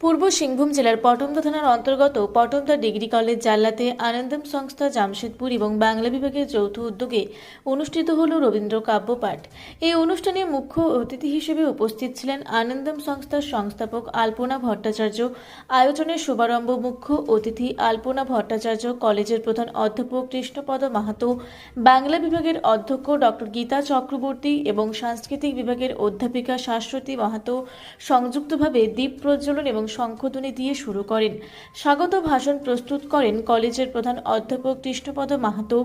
পূর্ব সিংভূম জেলার পটমদা থানার অন্তর্গত পটমদা ডিগ্রি কলেজ জাল্লাতে আনন্দম সংস্থা জামশেদপুর এবং বাংলা বিভাগের যৌথ উদ্যোগে অনুষ্ঠিত হল রবীন্দ্র কাব্য পাঠ এই অনুষ্ঠানে মুখ্য অতিথি হিসেবে উপস্থিত ছিলেন আনন্দম সংস্থার সংস্থাপক আলপনা ভট্টাচার্য, আয়োজনের শুভারম্ভ মুখ্য অতিথি আলপনা ভট্টাচার্য, কলেজের প্রধান অধ্যাপক কৃষ্ণপদ মাহাতো, বাংলা বিভাগের অধ্যক্ষ ডক্টর গীতা চক্রবর্তী এবং সাংস্কৃতিক বিভাগের অধ্যাপিকা শাশ্বতী মাহাতো, সংযুক্তভাবে দ্বীপ প্রজ্বলন এবং শঙ্খধ্বনি দিয়ে শুরু করেন। স্বাগত ভাষণ প্রস্তুত করেন কলেজের প্রধান অধ্যাপক কৃষ্ণপদ মাহাতো।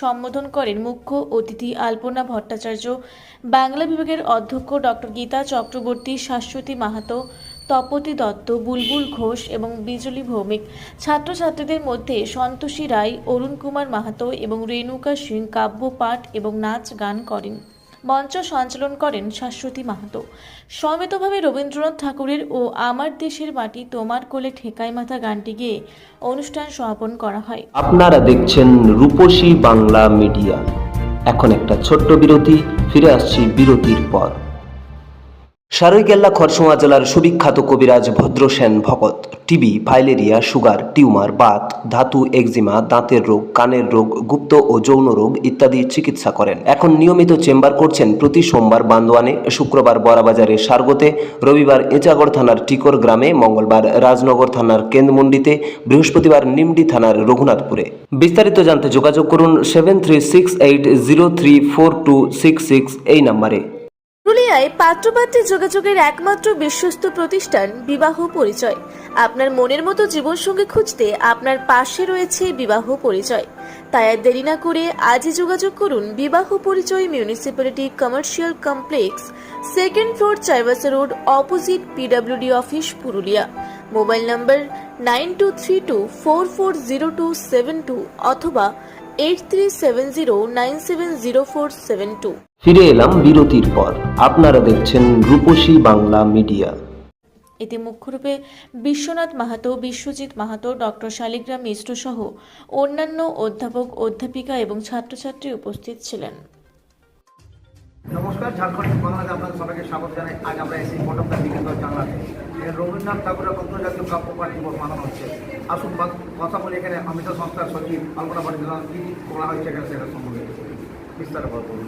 সম্বোধন করেন মুখ্য অতিথি আলপনা ভট্টাচার্য। বাংলা বিভাগের অধ্যক্ষ ডক্টর গীতা চক্রবর্তী, শাশ্বতী মাহাতো, তপতি দত্ত, বুলবুল ঘোষ এবং বিজলি ভৌমিক। ছাত্রছাত্রীদের মধ্যে সন্তোষী রায়, অরুণ কুমার মাহাতো এবং রেণুকা সিং কাব্য পাঠ এবং নাচ গান করেন। মঞ্চ সঞ্চালন করেন শাশ্বতী মাহাতো। সমেতভাবে রবীন্দ্রনাথ ঠাকুরের ও আমার দেশের মাটি তোমার কোলে ঠেকাই মাথা গানটি গিয়ে অনুষ্ঠান সমাপন করা হয়। আপনারা দেখছেন রূপসী বাংলা মিডিয়া। এখন একটা ছোট্ট বিরতি, ফিরে আসছি বিরতির পর। সারৈকেল্লা খরসোয়া জেলার সুবিখ্যাত কবিরাজ Bhadrasen Bhagat TB, filaria, sugar, tumour, Baat, ধাতু, একজিমা, দাঁতের রোগ, কানের রোগ, গুপ্ত ও যৌন রোগ ইত্যাদি চিকিৎসা করেন। এখন নিয়মিত চেম্বার করছেন প্রতি সোমবার বান্দোয়ানে, শুক্রবার বড়াবাজারে সারগোতে রবিবার এঁচাগড় থানার টিকর গ্রামে, মঙ্গলবার রাজনগর থানার কেন্দ্রমন্ডিতে বৃহস্পতিবার নিমডি থানার রঘুনাথপুরে। বিস্তারিত জানতে যোগাযোগ করুন seven three six eight zero three four two six six এই নাম্বারে। পুরুলিয়ায় পাত্রপাত্রী যোগাযোগের একমাত্র বিশ্বস্ত প্রতিষ্ঠান বিবাহ পরিচয়। আপনার মনের মতো জীবনসঙ্গী খুঁজতে আপনার পাশে রয়েছে বিবাহ পরিচয়। তাই আর দেরি না করে আজই যোগাযোগ করুন বিবাহ পরিচয় municipality commercial complex, second floor Chaibasa road, opposite PWD office, Purulia. Mobile নম্বর nine two three two four four zero two seven two অথবা eight three seven zero nine seven zero four seven two. ফিরে এলাম বিরতির পর। আপনারা দেখছেন রূপসী Bangla media. এতে মুখ্যরূপে Biswanath Mahato Biswajit Mahato doctor Shaligram Mishra সহ অন্যান্য অধ্যাপক অধ্যাপিকা এবং ছাত্রছাত্রী উপস্থিত ছিলেন। নমস্কার ঝাড়খণ্ড বাংলাদেশ আপনাদের সবাইকে স্বাগত জানাই। আজ আমরা এসেছি পটমদা বিকেন্দ্র জানলাতে। এখানে রবীন্দ্রনাথ ঠাকুরের অন্তর্জাতীয় কাব্য পাঠ দিবস মানানো হচ্ছে। আসুন কথা বলি এখানে অমিত সংস্থার সচিব আলপনা ভট্টাচার্য কী কী করা হয়েছে এখানে সেটা সম্বন্ধে? বিস্তার বলুন।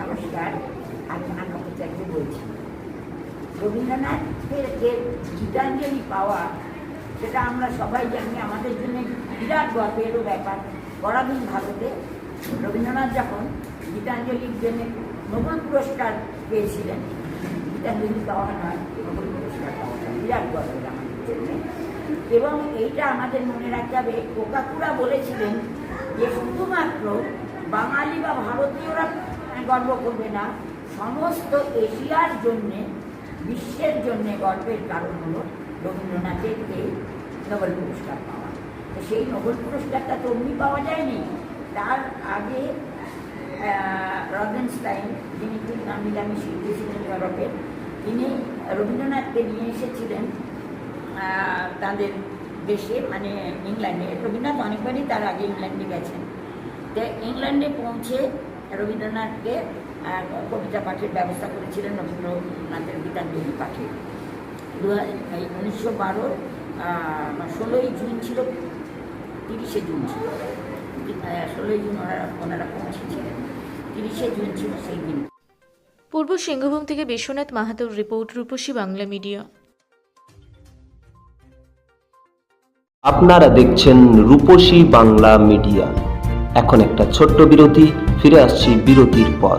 নমস্কার আমি বলছি রবীন্দ্রনাথের যে গীতাঞ্জলি পাওয়া, সেটা আমরা সবাই জানি, আমাদের জন্য বিরাট গর্বেরও ব্যাপার। পরাধীন ভারতে রবীন্দ্রনাথ যখন গীতাঞ্জলির জন্য নোবেল পুরস্কার পেয়েছিলেন, গীতাঞ্জলি পাওয়া নয়, নোবেল পুরস্কার পাওয়া বিরাট গর্বের আমাদের জন্য। এবং এইটা আমাদের মনে রাখতে হবে, কোকাকুরা বলেছিলেন যে শুধুমাত্র বাঙালি বা ভারতীয়রা গর্ব করবে না, সমস্ত এশিয়ার জন্যে বিশ্বের জন্যে গর্বের কারণ হলো রবীন্দ্রনাথের এই নোবেল পুরস্কার পাওয়া। তো সেই নোবেল পুরস্কারটা তো অমনি পাওয়া যায়নি। তার আগে রবেনস্টাইন, যিনি খুব নামি দামি শিল্পী ছিলেন ইউরোপের তিনি রবীন্দ্রনাথকে নিয়ে এসেছিলেন তাদের দেশে মানে ইংল্যান্ডে। রবীন্দ্রনাথ অনেকবারই তার আগে ইংল্যান্ডে গেছেন। তো ইংল্যান্ডে পৌঁছে রবীন্দ্রনাথকে কবিতা পাঠের ব্যবস্থা করেছিলেন রবীন্দ্রনাথের গীতাঞ্জলি পাঠে। দু উনিশশো বারোর ষোলোই জুন ছিল তিরিশে জুন ছিল। ষোলোই জুন ওনারা ওনারা পৌঁছেছিলেন। তিরিশে জুন ছিল সেই দিন। পূর্ব সিংহভূম থেকে বিশ্বনাথ মাহাতোর রিপোর্ট রূপসী বাংলা মিডিয়া। আপনারা দেখছেন রূপসী বাংলা মিডিয়া। এখন একটা ছোট্ট বিরতি ফিরে আসছি বিরতির পর।